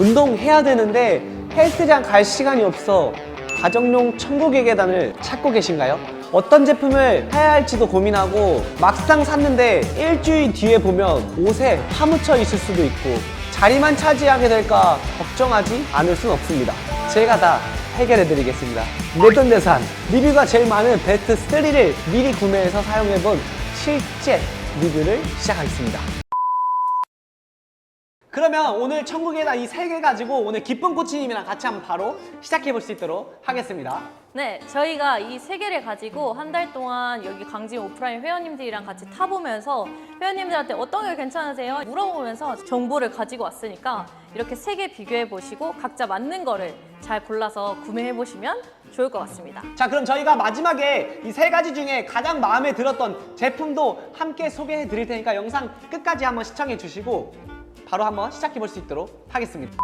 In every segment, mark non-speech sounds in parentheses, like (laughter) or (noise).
운동해야 되는데 헬스장 갈 시간이 없어 가정용 천국의 계단을 찾고 계신가요? 어떤 제품을 사야 할지도 고민하고 막상 샀는데 일주일 뒤에 보면 옷에 파묻혀 있을 수도 있고 자리만 차지하게 될까 걱정하지 않을 순 없습니다. 제가 다 해결해 드리겠습니다. 내돈내산 리뷰가 제일 많은 베스트 3를 미리 구매해서 사용해 본 실제 리뷰를 시작하겠습니다. 그러면 오늘 천국의 계단 이세 개 가지고 오늘 기쁜 코치님이랑 같이 한번 바로 시작해 볼 수 있도록 하겠습니다. 네, 저희가 이 세 개를 가지고 한 달 동안 여기 강진 오프라인 회원님들이랑 같이 타보면서 회원님들한테 어떤 게 괜찮으세요? 물어보면서 정보를 가지고 왔으니까 이렇게 세 개 비교해 보시고 각자 맞는 거를 잘 골라서 구매해 보시면 좋을 것 같습니다. 자, 그럼 저희가 마지막에 이 세 가지 중에 가장 마음에 들었던 제품도 함께 소개해 드릴 테니까 영상 끝까지 한번 시청해 주시고 바로 한번 시작해 볼 수 있도록 하겠습니다.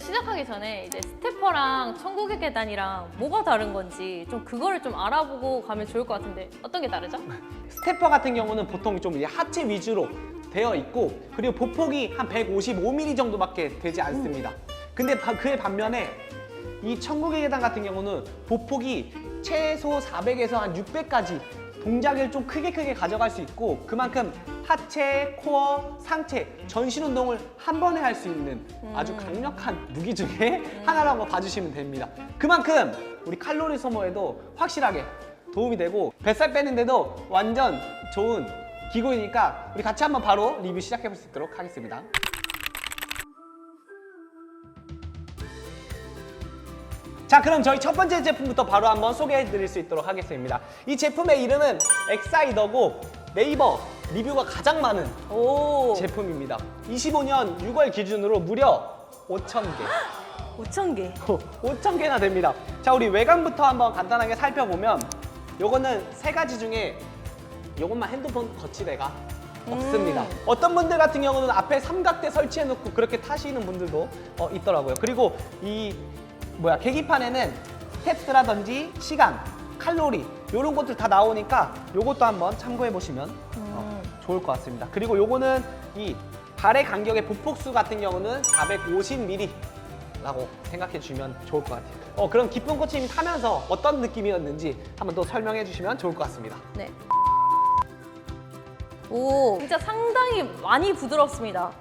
시작하기 전에 이제 스태퍼랑 천국의 계단이랑 뭐가 다른 건지 좀 그거를 좀 알아보고 가면 좋을 것 같은데 어떤 게 다르죠? 스태퍼 같은 경우는 보통 좀 이제 하체 위주로 되어 있고 그리고 보폭이 한 155mm 정도밖에 되지 않습니다. 근데 바- 그에 반면에 이 천국의 계단 같은 경우는 보폭이 최소 400에서 한 600까지 동작을 좀 크게 크게 가져갈 수 있고 그만큼 하체, 코어, 상체, 전신 운동을 한 번에 할 수 있는 아주 강력한 무기 중에 하나라고 봐주시면 됩니다. 그만큼 우리 칼로리 소모에도 확실하게 도움이 되고 뱃살 빼는데도 완전 좋은 기구이니까 우리 같이 한번 바로 리뷰 시작해 볼 수 있도록 하겠습니다. 자 그럼 저희 첫 번째 제품부터 바로 한번 소개해 드릴 수 있도록 하겠습니다. 이 제품의 이름은 엑사이더고 네이버 리뷰가 가장 많은 오, 제품입니다. 25년 6월 기준으로 무려 5,000개. 5천 개. (gasps) 5,000개나 됩니다. 자, 우리 외관부터 한번 간단하게 살펴보면 요거는 세 가지 중에 요것만 핸드폰 거치대가 없습니다. 어떤 분들 같은 경우는 앞에 삼각대 설치해 놓고 그렇게 타시는 분들도 어, 있더라고요. 그리고 이 뭐야 계기판에는 스텝스라든지 시간, 칼로리 이런 것들 다 나오니까 요것도 한번 참고해 보시면 어, 좋을 것 같습니다. 그리고 요거는 이 발의 간격의 보폭수 같은 경우는 450mm 라고 생각해 주시면 좋을 것 같아요. 어, 그럼 기쁜 코치님 타면서 어떤 느낌이었는지 한번 또 설명해 주시면 좋을 것 같습니다. 네. 오, 진짜 상당히 많이 부드럽습니다.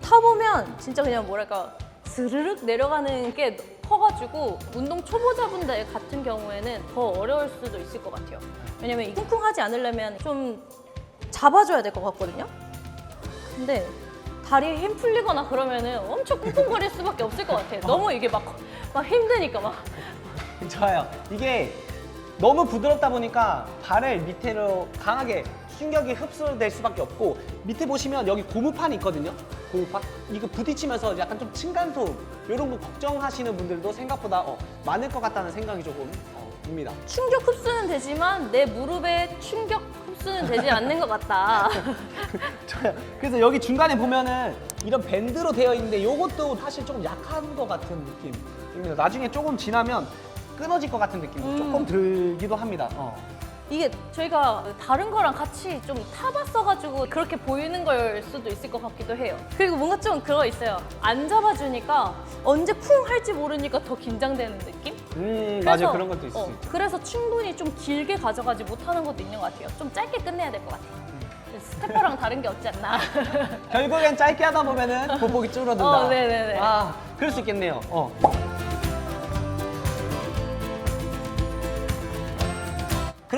타보면 진짜 그냥 뭐랄까 스르륵 내려가는 게 커가지고 운동 초보자분들 같은 경우에는 더 어려울 수도 있을 것 같아요. 왜냐면 이 쿵쿵하지 않으려면 좀 잡아줘야 될 것 같거든요. 근데 다리에 힘 풀리거나 그러면은 엄청 쿵쿵거릴 수밖에 없을 것 같아요. 너무 이게 막, 막 힘드니까 막. 좋아요. 이게 너무 부드럽다 보니까 발을 밑으로 강하게 충격이 흡수될 수밖에 없고 밑에 보시면 여기 고무판이 있거든요. 고무판. 이거 부딪히면서 약간 좀 층간 소음 이런 거 걱정하시는 분들도 생각보다 어, 많을 것 같다는 생각이 조금 어, 듭니다. 충격 흡수는 되지만 내 무릎에 충격 흡수는 되지 않는 것 같다. (laughs) 그래서 여기 중간에 보면은 이런 밴드로 되어 있는데 이것도 사실 조금 약한 것 같은 느낌입니다. 나중에 조금 지나면 끊어질 것 같은 느낌도 음. 조금 들기도 합니다. 어. 이게 저희가 다른 거랑 같이 좀 타봤어가지고 그렇게 보이는 걸 수도 있을 것 같기도 해요. 그리고 뭔가 좀 그거 있어요. 안 잡아주니까 언제 쿵 할지 모르니까 더 긴장되는 느낌? 음, 맞아요. 그런 것도 있을 어, 수 있죠. 그래서 충분히 좀 길게 가져가지 못하는 것도 있는 것 같아요. 좀 짧게 끝내야 될 것 같아요. 스태퍼랑 다른 게 없지 않나. (laughs) 결국엔 짧게 하다 보면은 보폭이 줄어든다. 어, 네네네. 아, 그럴 수 있겠네요. 어.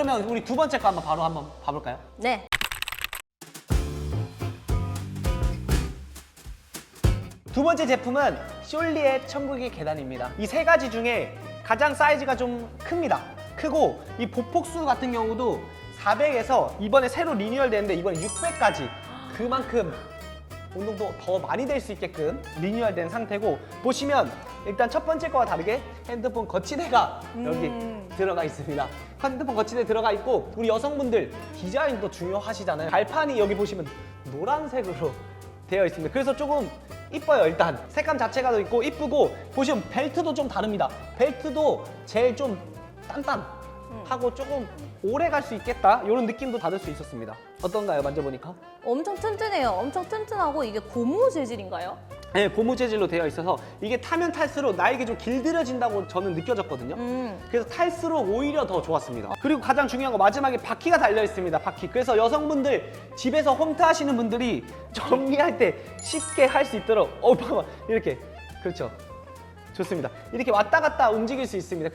그러면 우리 두 번째 거 한번 바로 한번 봐볼까요? 네. 두 번째 제품은 쇼리의 천국의 계단입니다. 이 세 가지 중에 가장 사이즈가 좀 큽니다. 크고 이 보폭수 같은 경우도 400에서 이번에 새로 리뉴얼 되는데 이번에 600까지 그만큼 운동도 더 많이 될 수 있게끔 리뉴얼 된 상태고 보시면 일단 첫 번째 거와 다르게 핸드폰 거치대가 여기 음. 들어가 있습니다. 핸드폰 거치대 들어가 있고 우리 여성분들 디자인도 중요하시잖아요. 발판이 여기 보시면 노란색으로 되어 있습니다. 그래서 조금 이뻐요 일단 색감 자체가 더 있고 이쁘고 보시면 벨트도 좀 다릅니다. 벨트도 제일 좀 단단하고 조금 오래 갈 수 있겠다 이런 느낌도 받을 수 있었습니다. 어떤가요 만져보니까? 엄청 튼튼해요. 엄청 튼튼하고 이게 고무 재질인가요? 네, 고무 재질로 되어 있어서 이게 타면 탈수록 나에게 좀 길들여진다고 저는 느껴졌거든요. 음. 그래서 탈수록 오히려 더 좋았습니다. 그리고 가장 중요한 거 마지막에 바퀴가 달려 있습니다. 바퀴. 그래서 여성분들 집에서 홈트 하시는 분들이 정리할 때 쉽게 할 수 있도록 어 봐봐 이렇게 그렇죠. 좋습니다. 이렇게 왔다 갔다 움직일 수 있습니다.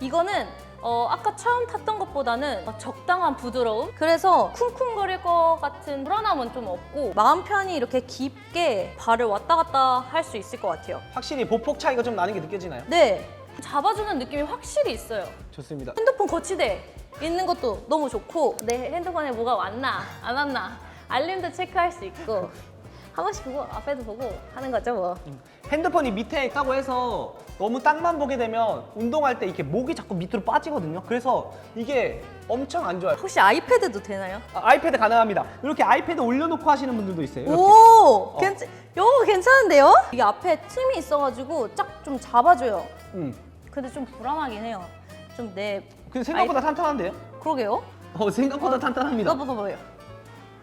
이거는 어, 아까 처음 탔던 것보다는 적당한 부드러움? 그래서 쿵쿵거릴 것 같은 불안함은 좀 없고 마음 편히 이렇게 깊게 발을 왔다 갔다 할 수 있을 것 같아요. 확실히 보폭 차이가 좀 나는 게 느껴지나요? 네, 잡아주는 느낌이 확실히 있어요. 좋습니다. 핸드폰 거치대 있는 것도 너무 좋고 내 핸드폰에 뭐가 왔나 안 왔나 알림도 체크할 수 있고 한 번씩 보고 앞에도 보고 하는 거죠 뭐. 핸드폰이 밑에 있다고 해서 너무 땅만 보게 되면 운동할 때 이렇게 목이 자꾸 밑으로 빠지거든요. 그래서 이게 엄청 안 좋아요. 혹시 아이패드도 되나요? 아, 이패드 가능합니다. 이렇게 아이패드 올려놓고 하시는 분들도 있어요. 이렇게. 오, 괜찮, 요거 괜찮은데요? 이게 앞에 틈이 있어가지고 쫙 좀 잡아줘요. 음. 근데 좀 불안하긴 해요. 좀 내, 근데 생각보다 탄탄한데요? 그러게요? 어, 생각보다 탄탄합니다. 나보다 뭐예요?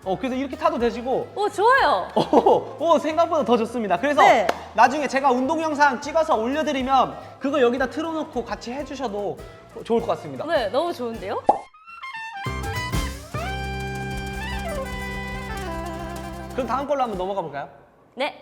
어, 그래서 이렇게 타도 되시고, 오, 좋아요. 어, 어, 생각보다 더 좋습니다. 그래서 네. 나중에 제가 운동 영상 찍어서 올려드리면 그거 여기다 틀어놓고 같이 해주셔도 좋을 것 같습니다. 네, 너무 좋은데요? 그럼 다음 걸로 한번 넘어가 볼까요? 네.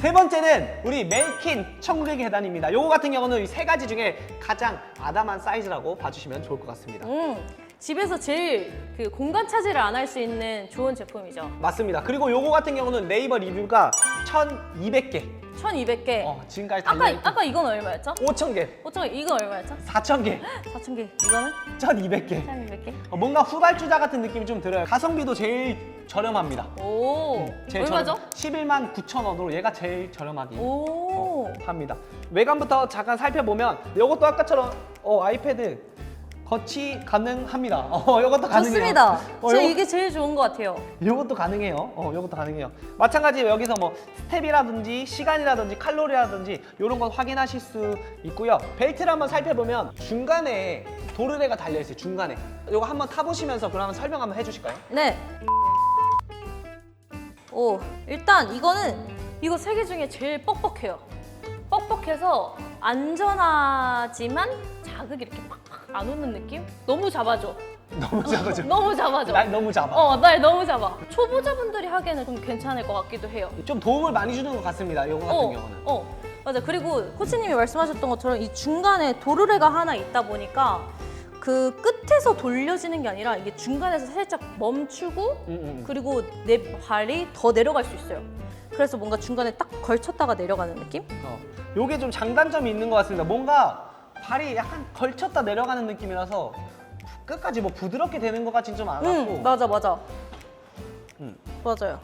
세 번째는 우리 멜킨 천국의 계단입니다. 요거 같은 경우는 이 세 가지 중에 가장 아담한 사이즈라고 봐주시면 좋을 것 같습니다. 음, 집에서 제일 그 공간 차지를 안 할 수 있는 좋은 제품이죠. 맞습니다. 그리고 요거 같은 경우는 네이버 리뷰가 1,200개. 1200개. 어, 지금까지 아까, 아까 이건 얼마였죠? 5,000개, 5천 이건 얼마였죠? 4,000개, 4,000개. 이거는 1,200개. 1200개. 어, 뭔가 후발주자 같은 느낌이 좀 들어요. 가성비도 제일 저렴합니다. 오, 제일 얼마죠? 저렴- 11만 9천 원으로 얘가 제일 저렴하게 오. 어, 합니다. 외관부터 잠깐 살펴보면 이것도 아까처럼 어, 아이패드 거치 가능합니다. (laughs) 어, 이것도 가능해요. 좋습니다. 어, 저 요거- 이게 제일 좋은 것 같아요. 이것도 가능해요. 어, 이것도 가능해요. 마찬가지 로 여기서 뭐 스텝이라든지 시간이라든지 칼로리라든지 이런 건 확인하실 수 있고요. 벨트를 한번 살펴보면 중간에 도르래가 달려 있어요. 중간에. 이거 한번 타보시면서 그러면 설명 한번 해주실까요? 네. 오, 일단 이거는 이거 세 개 중에 제일 뻑뻑해요. 뻑뻑해서 안전하지만 자극이 이렇게 팍팍 안 오는 느낌? 너무 잡아줘. 너무 잡아줘. (laughs) 너무 잡아줘. 날 너무 잡아. 어, 날 너무 잡아. 초보자분들이 하기에는 좀 괜찮을 것 같기도 해요. 좀 도움을 많이 주는 것 같습니다. 이거 같은 어, 경우는. 어, 맞아. 그리고 코치님이 말씀하셨던 것처럼 이 중간에 도르래가 하나 있다 보니까 그 끝에서 돌려지는 게 아니라 이게 중간에서 살짝 멈추고 음, 음. 그리고 내 발이 더 내려갈 수 있어요. 그래서 뭔가 중간에 딱 걸쳤다가 내려가는 느낌? 어. 요게 좀 장단점이 있는 것 같습니다. 뭔가 발이 약간 걸쳤다 내려가는 느낌이라서 끝까지 뭐 부드럽게 되는 것 같진 좀 않았고 응, 맞아, 맞아. 음. 맞아요.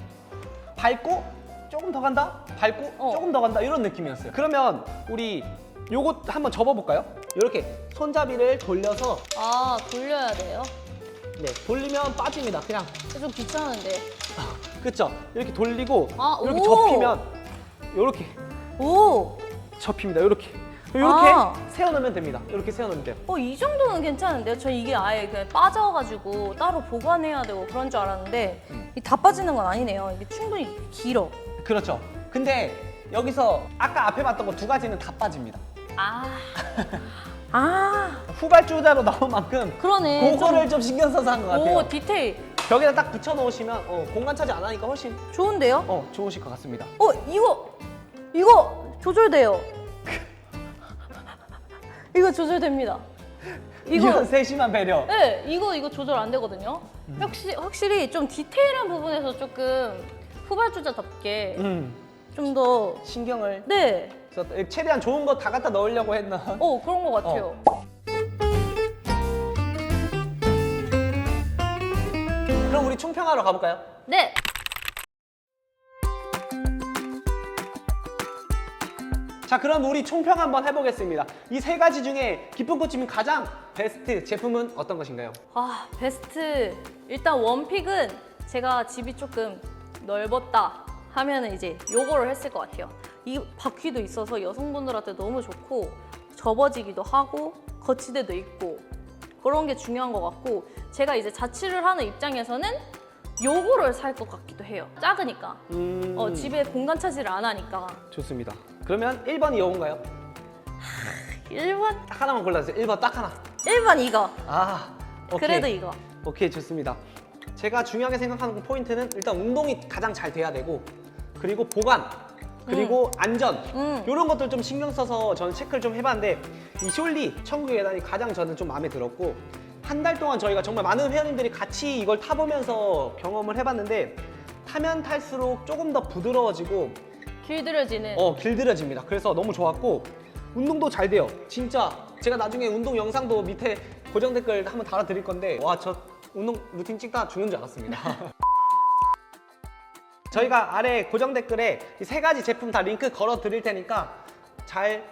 밟고 조금 더 간다 밟고 어. 조금 더 간다 이런 느낌이었어요. 그러면 우리 요거 한번 접어볼까요? 이렇게 손잡이를 돌려서 아, 돌려야 돼요? 네 돌리면 빠집니다. 그냥 좀 귀찮은데. (laughs) 그쵸? 이렇게 돌리고 아, 이렇게 오. 접히면 이렇게 오! 접힙니다. 이렇게 이렇게 아. 세워놓으면 됩니다. 이렇게 세워놓으면 돼요. 어, 이 정도는 괜찮은데요? 저 이게 아예 그냥 빠져가지고 따로 보관해야 되고 그런 줄 알았는데 음. 이다 빠지는 건 아니네요. 이게 충분히 길어. 그렇죠. 근데 여기서 아까 앞에 봤던 거 두 가지는 다 빠집니다. 아. (laughs) 아, 후발주자로 나온 만큼 그러네. 그거를 좀 신경 써서 한 것 좀- 같아요. 오, 디테일. 벽에다 딱 붙여 놓으시면 어, 공간 차지 안 하니까 훨씬 좋은데요? 어, 좋으실 것 같습니다. 어, 이거, 이거 조절돼요. 이거 조절됩니다. 이거, 세심한 배려. 네, 이거, 이거 조절 안 되거든요. 확실히, 확실히 좀 디테일한 부분에서 조금 후발주자답게 음, 좀 더, 신경을 네. 써서 최대한 좋은 거 다 갖다 넣으려고 했나. 어, 그런 것 같아요. 그럼 우리 총평하러 가볼까요? 네. 자, 그럼 우리 총평 한번 해보겠습니다. 이 세 가지 중에 기쁜 코치님 가장 베스트 제품은 어떤 것인가요? 아, 베스트. 일단 원픽은 제가 집이 조금 넓었다 하면은 이제 요거를 했을 것 같아요. 이 바퀴도 있어서 여성분들한테 너무 좋고 접어지기도 하고 거치대도 있고 그런 게 중요한 것 같고 제가 이제 자취를 하는 입장에서는 요거를 살 것 같기도 해요. 작으니까. 음, 어, 집에 공간 차지를 안 하니까. 좋습니다. 그러면 1번이 이건가요? 1번? 딱 하나만 골라주세요. 1번 딱 하나. 1번 이거. 아, 오케이. 그래도 이거. 오케이 좋습니다. 제가 중요하게 생각하는 포인트는 일단 운동이 가장 잘 돼야 되고 그리고 보관 그리고 안전 음. 이런 것들 좀 신경 써서 저는 체크를 좀 해봤는데 이 숄리 천국의 계단이 가장 저는 좀 마음에 들었고 한 달 동안 저희가 정말 많은 회원님들이 같이 이걸 타보면서 경험을 해봤는데 타면 탈수록 조금 더 부드러워지고 길들여지는. 어 길들여집니다. 그래서 너무 좋았고 운동도 잘 돼요. 진짜 제가 나중에 운동 영상도 밑에 고정 댓글 한번 달아드릴 건데 와 저 운동 루틴 찍다 죽는 줄 알았습니다. (laughs) 저희가 아래 고정 댓글에 이세 가지 제품 다 링크 걸어 드릴 테니까 잘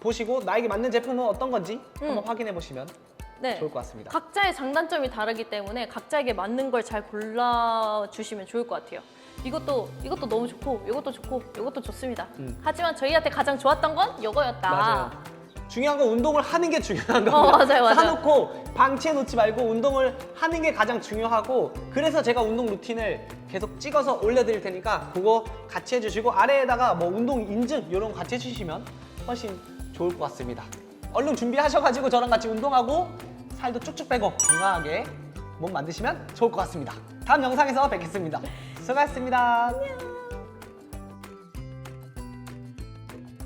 보시고 나에게 맞는 제품은 어떤 건지 한번 음. 확인해 보시면 네. 좋을 것 같습니다. 각자의 장단점이 다르기 때문에 각자에게 맞는 걸 잘 골라 주시면 좋을 것 같아요. 이것도 이것도 너무 좋고 이것도 좋고 이것도 좋습니다. 음. 하지만 저희한테 가장 좋았던 건 이거였다. 맞아요. 중요한 건 운동을 하는 게 중요한 겁니다. 어, 맞아요, 맞아요. 사놓고 방치해 놓지 말고 운동을 하는 게 가장 중요하고 그래서 제가 운동 루틴을 계속 찍어서 올려드릴 테니까 그거 같이 해주시고 아래에다가 뭐 운동 인증 이런 거 같이 해주시면 훨씬 좋을 것 같습니다. 얼른 준비하셔가지고 저랑 같이 운동하고 살도 쭉쭉 빼고 건강하게 몸 만드시면 좋을 것 같습니다. 다음 영상에서 뵙겠습니다. 수고하셨습니다.